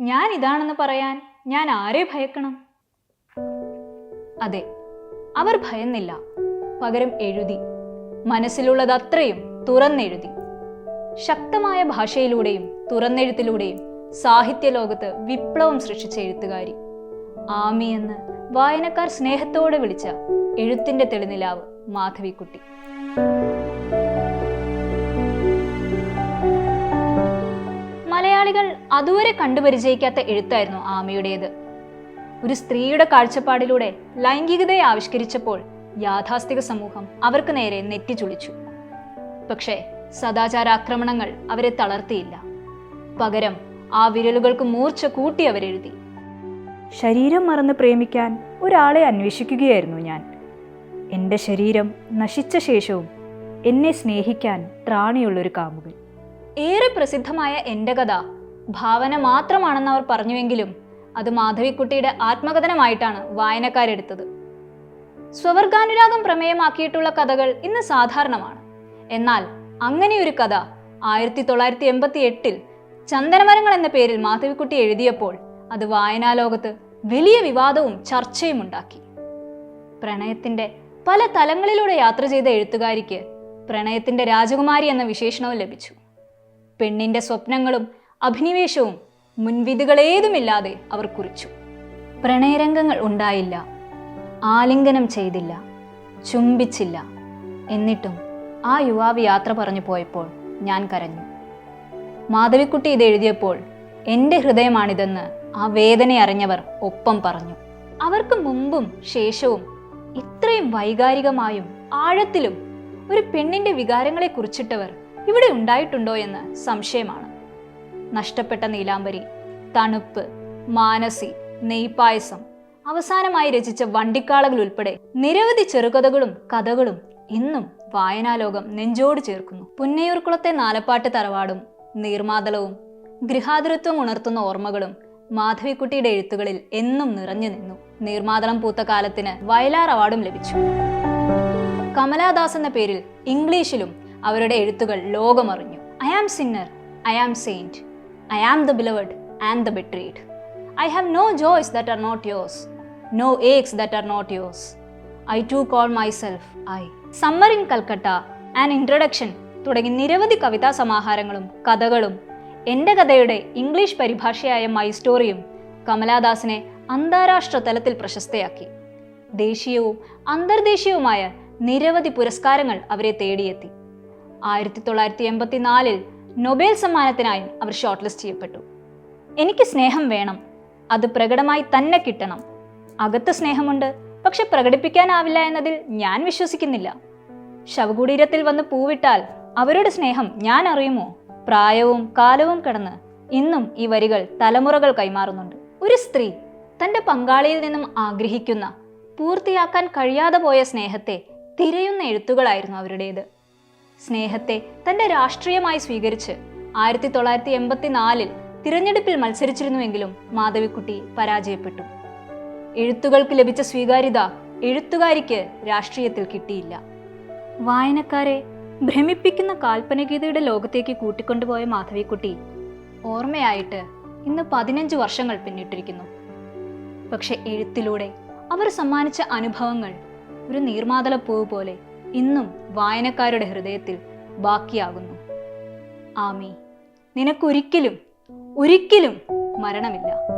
ഞാൻ ഇതാണെന്ന് പറയാൻ ഞാൻ ആരെ ഭയക്കണം? അതെ അവർ ഭയന്നില്ല. പകരം എഴുതി. മനസ്സിലുള്ളതത്രയും തുറന്നെഴുതി. ശക്തമായ ഭാഷയിലൂടെയും തുറന്നെഴുത്തിലൂടെയും സാഹിത്യ ലോകത്ത് വിപ്ലവം സൃഷ്ടിച്ച എഴുത്തുകാരി. ആമി എന്ന് വായനക്കാർ സ്നേഹത്തോടെ വിളിച്ച എഴുത്തിന്റെ തെളിനിലാവ് മാധവിക്കുട്ടി. മലയാളികൾ അതുവരെ കണ്ടുപരിചയിക്കാത്ത എഴുത്തായിരുന്നു ആമയുടേത്. ഒരു സ്ത്രീയുടെ കാഴ്ചപ്പാടിലൂടെ ലൈംഗികതയെ ആവിഷ്കരിച്ചപ്പോൾ യാഥാസ്ഥിക സമൂഹം അവർക്ക് നേരെ നെറ്റിച്ചുളിച്ചു പക്ഷേ സദാചാരാക്രമണങ്ങൾ അവരെ തളർത്തിയില്ല. പകരം ആ വിരലുകൾക്ക് മൂർച്ച കൂട്ടി അവരെഴുതി. ശരീരം മറന്ന് പ്രേമിക്കാൻ ഒരാളെ അന്വേഷിക്കുകയായിരുന്നു ഞാൻ. എന്റെ ശരീരം നശിച്ച ശേഷവും എന്നെ സ്നേഹിക്കാൻ ത്രാണിയുള്ളൊരു കാമുകൻ. ഏറെ പ്രസിദ്ധമായ എന്റെ കഥ ഭാവന മാത്രമാണെന്ന് അവർ പറഞ്ഞുവെങ്കിലും അത് മാധവിക്കുട്ടിയുടെ ആത്മകഥനമായിട്ടാണ് വായനക്കാരെടുത്തത്. സ്വവർഗാനുരാഗം പ്രമേയമാക്കിയിട്ടുള്ള കഥകൾ ഇന്ന് സാധാരണമാണ്. എന്നാൽ അങ്ങനെയൊരു കഥ ആയിരത്തി തൊള്ളായിരത്തി എൺപത്തി എട്ടിൽ ചന്ദനമരങ്ങൾ എന്ന പേരിൽ മാധവിക്കുട്ടി എഴുതിയപ്പോൾ അത് വായനാലോകത്ത് വലിയ വിവാദവും ചർച്ചയും ഉണ്ടാക്കി. പ്രണയത്തിന്റെ പല തലങ്ങളിലൂടെ യാത്ര ചെയ്ത എഴുത്തുകാരിക്ക് പ്രണയത്തിന്റെ രാജകുമാരി എന്ന വിശേഷണവും ലഭിച്ചു. പെണ്ണിന്റെ സ്വപ്നങ്ങളും അഭിനിവേശവും മുൻവിധികളേതുമില്ലാതെ അവർ കുറിച്ചു. പ്രണയരംഗങ്ങൾ ഉണ്ടായില്ല. ആലിംഗനം ചെയ്തില്ല. ചുംബിച്ചില്ല. എന്നിട്ടും ആ യുവാവ് യാത്ര പറഞ്ഞു പോയപ്പോൾ ഞാൻ കരഞ്ഞു. മാധവിക്കുട്ടി ഇത് എഴുതിയപ്പോൾ എന്റെ ഹൃദയമാണിതെന്ന് ആ വേദന അറിഞ്ഞവർ ഒപ്പം പറഞ്ഞു. അവർക്ക് മുമ്പും ശേഷവും ഇത്രയും വൈകാരികമായും ആഴത്തിലും ഒരു പെണ്ണിന്റെ വികാരങ്ങളെ കുറിച്ചിട്ടവർ ഇവിടെ ഉണ്ടായിട്ടുണ്ടോ എന്ന് സംശയമാണ്. നഷ്ടപ്പെട്ട നീലാംബരി തണുപ്പ് മാനസി നെയ്പായസം അവസാനമായി രചിച്ച വണ്ടിക്കാളകൾ ഉൾപ്പെടെ നിരവധി ചെറുകഥകളും കഥകളും ഇന്നും വായനാലോകം നെഞ്ചോട് ചേർക്കുന്നു. പുന്നയൂർക്കുളത്തെ നാലപ്പാട്ട് തറവാടും നീർമാതളവും ഗൃഹാതുരത്വം ഉണർത്തുന്ന ഓർമ്മകളും മാധവിക്കുട്ടിയുടെ എഴുത്തുകളിൽ എന്നും നിറഞ്ഞു നിന്നു. നീർമാതളം പൂത്ത കാലത്തിന് വയലാർ അവാർഡും ലഭിച്ചു. കമലാദാസ് എന്ന പേരിൽ ഇംഗ്ലീഷിലും അവരുടെ എഴുത്തുകൾ ലോകമറിഞ്ഞു. I am sinner I am saint I am the beloved and the betrayed I have no joys that are not yours no aches that are not yours I too call myself I summer in Calcutta and introduction തുടങ്ങി നിരവധി കവിതാ സമാഹാരങ്ങളും കഥകളും. എന്റെ കഥയുടെ English പരിഭാഷയായ my സ്റ്റോറിയും കമലാദാസിനെ അന്താരാഷ്ട്ര തലത്തിൽ പ്രശസ്തയാക്കി. ദേശീയവും അന്തർദേശീയവുമായ നിരവധി പുരസ്കാരങ്ങൾ അവരെ തേടിയെത്തി. ആയിരത്തി തൊള്ളായിരത്തി എൺപത്തിനാലിൽ നൊബേൽ സമ്മാനത്തിനായും അവർ ഷോർട്ട് ലിസ്റ്റ് ചെയ്യപ്പെട്ടു. എനിക്ക് സ്നേഹം വേണം. അത് പ്രകടമായി തന്നെ കിട്ടണം. അകത്ത് സ്നേഹമുണ്ട്. പക്ഷെ പ്രകടിപ്പിക്കാനാവില്ല എന്നതിൽ ഞാൻ വിശ്വസിക്കുന്നില്ല. ശവകുടീരത്തിൽ വന്ന് പൂവിട്ടാൽ അവരുടെ സ്നേഹം ഞാൻ അറിയുമോ? പ്രായവും കാലവും കടന്ന് ഇന്നും ഈ വരികൾ തലമുറകൾ കൈമാറുന്നുണ്ട്. ഒരു സ്ത്രീ തന്റെ പങ്കാളിയിൽ നിന്നും ആഗ്രഹിക്കുന്ന പൂർത്തിയാക്കാൻ കഴിയാതെ പോയ സ്നേഹത്തെ തിരയുന്ന എഴുത്തുകളായിരുന്നു അവരുടേത്. സ്നേഹത്തെ തന്റെ രാഷ്ട്രീയമായി സ്വീകരിച്ച് ആയിരത്തി തൊള്ളായിരത്തി എൺപത്തിനാലിൽ തിരഞ്ഞെടുപ്പിൽ മത്സരിച്ചിരുന്നുവെങ്കിലും മാധവിക്കുട്ടി പരാജയപ്പെട്ടു. എഴുത്തുകൾക്ക് ലഭിച്ച സ്വീകാര്യത എഴുത്തുകാരിക്ക് രാഷ്ട്രീയത്തിൽ കിട്ടിയില്ല. വായനക്കാരെ ഭ്രമിപ്പിക്കുന്ന കാൽപ്പനഗീതയുടെ ലോകത്തേക്ക് കൂട്ടിക്കൊണ്ടുപോയ മാധവിക്കുട്ടി ഓർമ്മയായിട്ട് ഇന്ന് പതിനഞ്ച് വർഷങ്ങൾ പിന്നിട്ടിരിക്കുന്നു. പക്ഷെ എഴുത്തിലൂടെ അവർ സമ്മാനിച്ച അനുഭവങ്ങൾ ഒരു നീർമാതളപ്പൂവ് പോലെ ഇന്നും വായനക്കാരുടെ ഹൃദയത്തിൽ ബാക്കിയാകുന്നു. ആമി നിനക്കൊരിക്കലും ഒരിക്കലും മരണമില്ല.